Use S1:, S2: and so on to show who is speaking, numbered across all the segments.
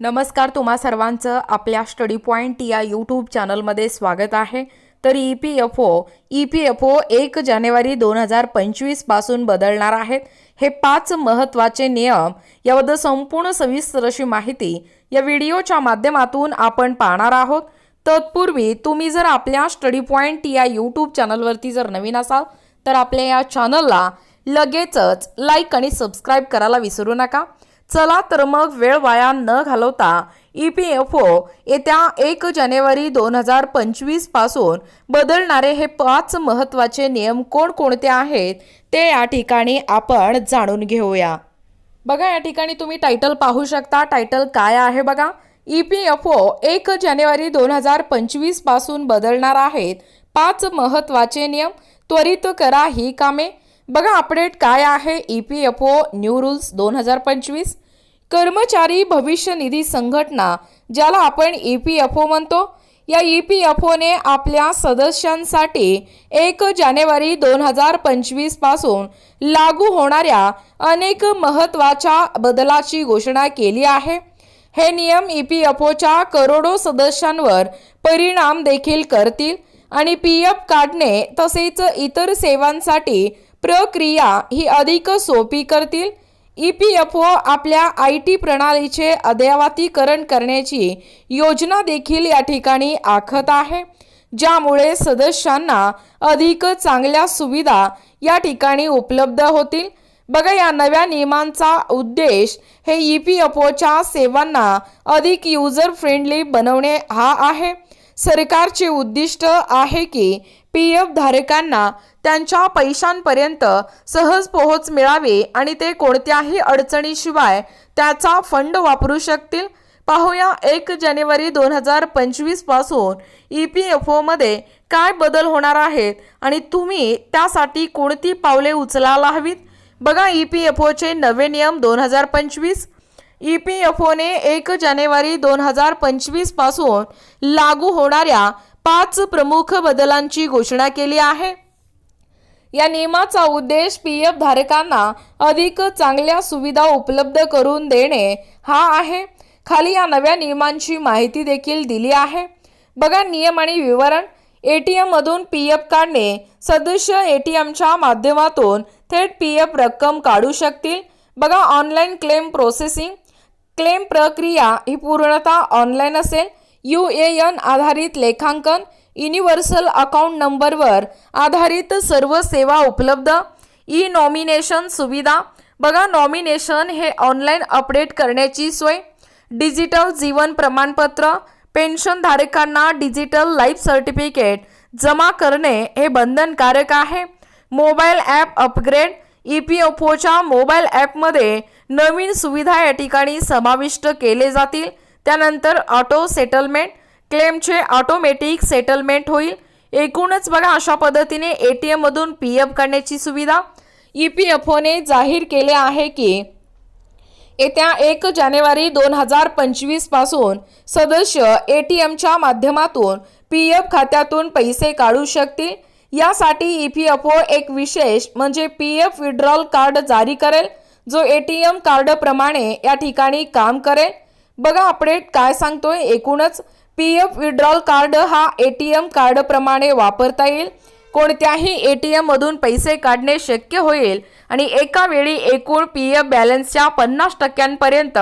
S1: नमस्कार तुम्हा सर्वांचं आपल्या स्टडी पॉईंट या यूट्यूब चॅनलमध्ये स्वागत आहे. तर E P F O E P F O एक जानेवारी दोन हजार पंचवीसपासून बदलणार आहेत हे पाच महत्त्वाचे नियम याबद्दल संपूर्ण सविस्तर अशी माहिती या व्हिडिओच्या माध्यमातून आपण पाहणार आहोत. तत्पूर्वी तुम्ही जर आपल्या स्टडी पॉईंट या यूट्यूब चॅनलवरती जर नवीन असाल तर आपल्या या चॅनलला लगेचच लाईक आणि सबस्क्राईब करायला विसरू नका. चला तर मग वेळ वाया न घालवता ई पी एफ ओ येत्या एक जानेवारी दोन हजार पंचवीसपासून बदलणारे हे पाच महत्त्वाचे नियम कोणकोणते आहेत ते या ठिकाणी आपण जाणून घेऊया. बघा या ठिकाणी तुम्ही टायटल पाहू शकता. टायटल काय आहे बघा? ई पी एफ ओ एक जानेवारी दोन हजार पंचवीसपासून बदलणार आहेत. पाच महत्त्वाचे नियम त्वरित करा ही कामे. बघा अपडेट काय आहे? E P F O new rules दोन हजार पंचवीस. कर्मचारी भविष्य निधी संघटना ज्याला आपण ई पी एफ ओ म्हणतो या ई पी एफ ओने आपल्या सदस्यांसाठी एक जानेवारी दोन हजार पंचवीसपासून लागू होणाऱ्या अनेक महत्त्वाच्या बदलाची घोषणा केली आहे. हे नियम ई पी एफ ओच्या करोडो सदस्यांवर परिणाम देखील करतील आणि पी एफ काढणे तसेच इतर सेवांसाठी प्रक्रिया ही अधिक सोपी करतील. ई पी एफ ओ आपल्या आय टी प्रणालीचे अद्ययावतीकरण करण्याची योजना देखील या ठिकाणी आखत आहे ज्यामुळे सदस्यांना अधिक चांगल्या सुविधा या ठिकाणी उपलब्ध होतील. बघा या नव्या नियमांचा उद्देश हे ई पी एफ ओच्या सेवांना अधिक युजर फ्रेंडली बनवणे हा आहे. सरकारचे उद्दिष्ट आहे की पी एफ धारकांना त्यांच्या पैशांपर्यंत सहज पोहोच मिळावी आणि ते कोणत्याही अडचणीशिवाय त्याचा फंड वापरू शकतील? पाहूया एक जानेवारी दोन हजार पंचवीसपासून ई पी एफ ओमध्ये काय बदल होणार आहेत आणि तुम्ही त्यासाठी कोणती पावले उचलायला हवीत? बघा ई पी एफ ओचे नवे नियम दोन हजार पंचवीस ई पी एफ ओने एक जानेवारी दोन हजार पंचवीसपासून लागू होणाऱ्या पाच प्रमुख बदलांची घोषणा केली आहे. या नियमाचा उद्देश पी एफ धारकांना अधिक चांगल्या सुविधा उपलब्ध करून देणे हा आहे. खाली या नव्या नियमांची माहिती देखील दिली आहे. बघा नियम आणि विवरण. ए टी एममधून पी एफ काढणे सदस्य ए टी एमच्या माध्यमातून थेट पी एफ रक्कम काढू शकतील. बघा ऑनलाईन क्लेम प्रोसेसिंग क्लेम प्रक्रिया ही पूर्णतः ऑनलाईन असेल. यू ए एन आधारित लेखांकन युनिव्हर्सल अकाउंट नंबरवर आधारित सर्व सेवा उपलब्ध. ई नॉमिनेशन सुविधा. बघा नॉमिनेशन हे ऑनलाईन अपडेट करण्याची सोय. डिजिटल जीवन प्रमाणपत्र पेन्शनधारकांना डिजिटल लाईफ सर्टिफिकेट जमा करणे हे बंधनकारक आहे. Mobile app upgrade E P F ओच्या मोबाईल ॲपमध्ये नवीन सुविधा या ठिकाणी समाविष्ट केले जातील. त्यानंतर ऑटो सेटलमेंट क्लेमचे ऑटोमॅटिक सेटलमेंट होईल. एकूणच बघा अशा पद्धतीने ए टी एममधून पी एफ काढण्याची सुविधा ई पी एफ ओने जाहीर केले आहे की येत्या एक जानेवारी दोन हजार पंचवीसपासून सदस्य ए टी एमच्या माध्यमातून पी एफ खात्यातून पैसे काढू शकतील. यासाठी ई पी एफ ओ एक विशेष म्हणजे पी एफ विड्रॉल कार्ड जारी करेल. जो ए टी एम कार्डप्रमाणे या ठिकाणी काम करेल. बघा अपडेट काय सांगतोय एकूणच. पी एफ विड्रॉल कार्ड हा ए टी एम कार्डप्रमाणे वापरता येईल. कोणत्याही ए टी एममधून पैसे काढणे शक्य होईल. आणि एका वेळी एकूण पी एफ बॅलन्सच्या पन्नास टक्क्यांपर्यंत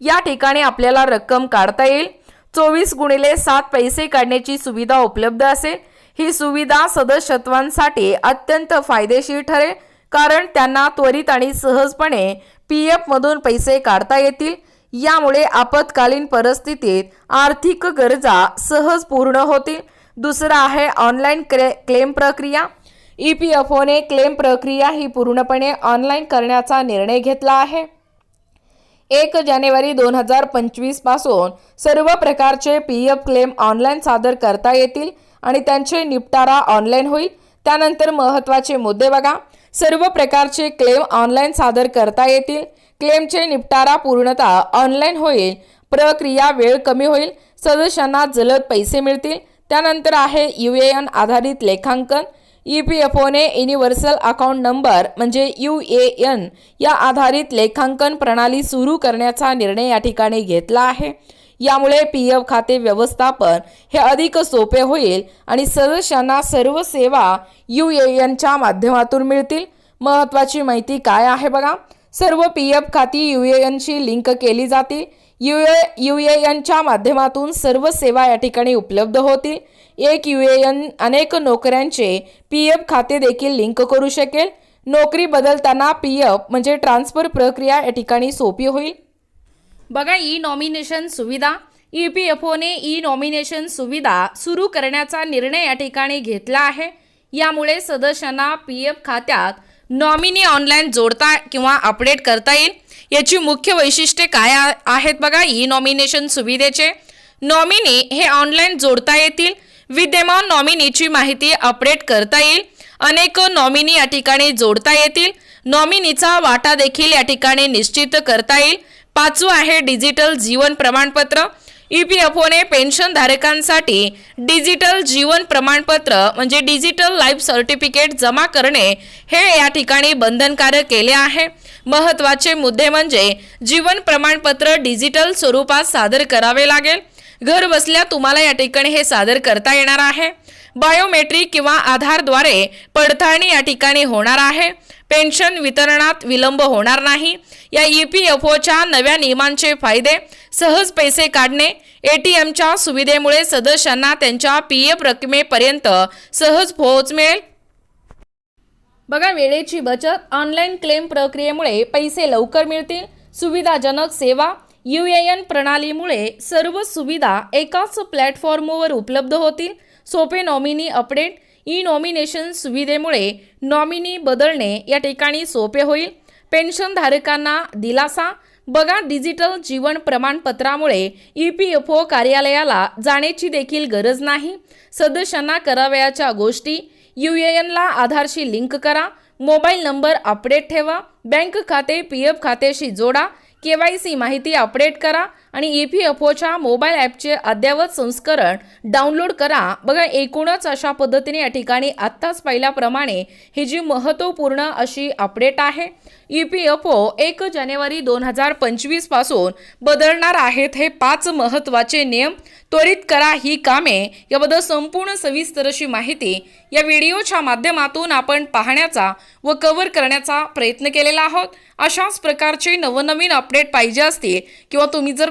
S1: या ठिकाणी आपल्याला रक्कम काढता येईल. चोवीस गुणिले सात पैसे काढण्याची सुविधा उपलब्ध असेल. ही सुविधा सदस्यत्वांसाठी अत्यंत फायदेशीर ठरेल. कारण त्यांना त्वरित आणि सहजपणे पी एफमधून पैसे काढता येतील. यामुळे आपत्कालीन परिस्थितीत आर्थिक गरजा सहज पूर्ण होतील. दुसरं आहे ऑनलाईन क्ले क्लेम प्रक्रिया. ई पी एफ ओने क्लेम प्रक्रिया ही पूर्णपणे ऑनलाईन करण्याचा निर्णय घेतला आहे. एक जानेवारी दोन हजार पंचवीसपासून सर्व प्रकारचे पी एफ क्लेम ऑनलाईन सादर करता येतील आणि त्यांचे निपटारा ऑनलाईन होईल. त्यानंतर महत्त्वाचे मुद्दे बघा. सर्व प्रकारचे क्लेम ऑनलाईन सादर करता येतील. क्लेमचे निपटारा पूर्णतः ऑनलाईन होईल. प्रक्रिया वेळ कमी होईल. सदस्यांना जलद पैसे मिळतील. त्यानंतर आहे यू ए एन आधारित लेखांकन. ई पी एफ ओने युनिव्हर्सल अकाउंट नंबर म्हणजे यू ए एन या आधारित लेखांकन प्रणाली सुरू करण्याचा निर्णय या ठिकाणी घेतला आहे. यामुळे पी एफ खाते व्यवस्थापन हे अधिक सोपे होईल आणि सदस्यांना सर्व सेवा यू ए एनच्या माध्यमातून मिळतील. महत्त्वाची माहिती काय आहे बघा? सर्व पी एफ खाती यू ए एनशी लिंक केली जातील. यू ए यू ए एनच्या माध्यमातून सर्व सेवा या ठिकाणी उपलब्ध होतील. एक यू ए एन अनेक नोकऱ्यांचे पी एफ खाते देखील लिंक करू शकेल. नोकरी बदलताना पी एफ म्हणजे ट्रान्सफर प्रक्रिया या ठिकाणी सोपी होईल. बघा ई नॉमिनेशन सुविधा. ई पी एफ ओने ई नॉमिनेशन सुविधा सुरू करण्याचा निर्णय या ठिकाणी घेतला आहे. यामुळे सदस्यांना पी एफ खात्यात नॉमिनी ऑनलाईन जोडता किंवा अपडेट करता येईल. याची मुख्य वैशिष्ट्ये काय आहेत बघा ई नॉमिनेशन सुविधेचे. नॉमिनी हे ऑनलाईन जोडता येतील. विद्यमान नॉमिनीची माहिती अपडेट करता येईल. अनेक नॉमिनी या ठिकाणी जोडता येतील. नॉमिनीचा वाटा देखील या ठिकाणी निश्चित करता येईल. पाचवं आहे डिजिटल जीवन प्रमाणपत्र. ई पी एफ ओने पेन्शनधारकांसाठी डिजिटल जीवन प्रमाणपत्र म्हणजे डिजिटल लाईफ सर्टिफिकेट जमा करणे हे या ठिकाणी बंधनकारक केले आहे. महत्त्वाचे मुद्दे म्हणजे जीवन प्रमाणपत्र डिजिटल स्वरूपात सादर करावे लागेल. घर बसल्या तुम्हाला या ठिकाणी हे सादर करता येणार आहे. बायोमेट्रिक किंवा आधारद्वारे पडताळणी या ठिकाणी होणार आहे. पेन्शन वितरणात विलंब होणार नाही. या ई पी एफ ओच्या नव्या नियमांचे फायदे सहज पैसे काढणे ए टी एमच्या सुविधेमुळे सदस्यांना त्यांच्या पी एफ रकमेपर्यंत सहज पोहोच मिळेल. बघा वेळेची बचत ऑनलाईन क्लेम प्रक्रियेमुळे पैसे लवकर मिळतील. सुविधाजनक सेवा यू ए एन प्रणालीमुळे सर्व सुविधा एकाच प्लॅटफॉर्मवर उपलब्ध होतील. सोपे नॉमिनी अपडेट ई नॉमिनेशन सुविधेमुळे नॉमिनी बदलणे या ठिकाणी सोपे होईल. पेन्शनधारकांना दिलासा. बघा डिजिटल जीवन प्रमाणपत्रामुळे ई पी एफ ओ कार्यालयाला जाण्याची देखील गरज नाही. सदस्यांना करावयाच्या गोष्टी. यू ए एनला आधारशी लिंक करा. मोबाईल नंबर अपडेट ठेवा. बँक खाते पी एफ खात्याशी जोडा. के वाय सी माहिती अपडेट करा. आणि ई पी एफ ओच्या मोबाईल ॲपचे अद्ययावत संस्करण डाउनलोड करा. बघा एकूणच अशा पद्धतीने या ठिकाणी आत्ताच पाहिल्याप्रमाणे ही जी महत्त्वपूर्ण अशी अपडेट आहे ई पी एफ ओ एक जानेवारी दोन हजार पंचवीसपासून बदलणार आहेत हे पाच महत्त्वाचे नियम. त्वरित करा ही कामे. याबद्दल संपूर्ण सविस्तर अशी माहिती या व्हिडिओच्या माध्यमातून आपण पाहण्याचा व कव्हर करण्याचा प्रयत्न केलेला आहोत. अशाच प्रकारचे नवनवीन अपडेट पाहिजे असतील किंवा तुम्ही जर